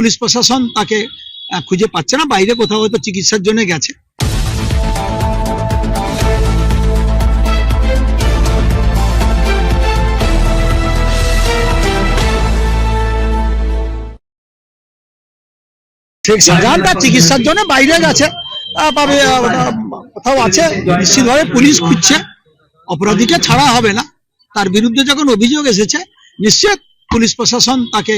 Police প্রশাসন তাকে খুঁজে পাচ্ছে না, বাইরে কোথাও হয়তো চিকিৎসার জন্য গেছে। চিকিৎসার জন্য বাইরে গেছে। কোথাও আছে, নিশ্চিতভাবে পুলিশ খুঁজছে। অপরাধীকে ছাড়া হবে না। তার বিরুদ্ধে যখন অভিযোগ এসেছে নিশ্চয় পুলিশ প্রশাসন তাকে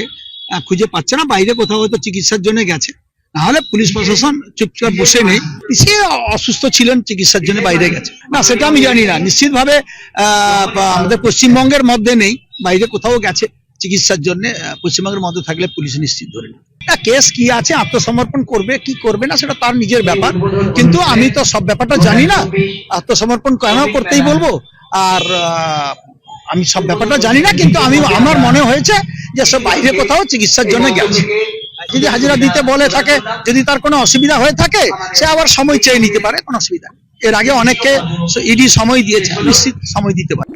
খুঁজে পাচ্ছে না, বাইরে কোথাও হয়তো চিকিৎসার জন্য গেছে। নাহলে পুলিশ প্রশাসন চুপচাপ বসে নেই। সে অসুস্থ ছিলেন, চিকিৎসার জন্য বাইরে গেছে। না, সেটা আমি জানি না। নিশ্চিতভাবে আমাদের পশ্চিমবঙ্গের মধ্যে নেই, বাইরে কোথাও গেছে চিকিৎসার জন্য পশ্চিমবঙ্গের মধ্যে থাকলে পুলিশ নিশ্চিত ধরে নেবে। কেস কি আছে, আত্মসমর্পণ করবে, কি করবে না, সেটা তার নিজের ব্যাপার। কিন্তু আমি তো সব ব্যাপারটা জানি না। আত্মসমর্পণ কেন করতেই বলব? আর আমি সব ব্যাপারটা জানি না, কিন্তু আমি, আমার মনে হয়েছে যে সে বাইরে কোথাও চিকিৎসার জন্য গেছে। যদি হাজিরা দিতে বলে থাকে, যদি তার কোনো অসুবিধা হয়ে থাকে, সে আবার সময় চেয়ে নিতে পারে, কোনো অসুবিধা এর আগে অনেককে ইডি সময় দিয়েছে, নিশ্চিত সময় দিতে পারে।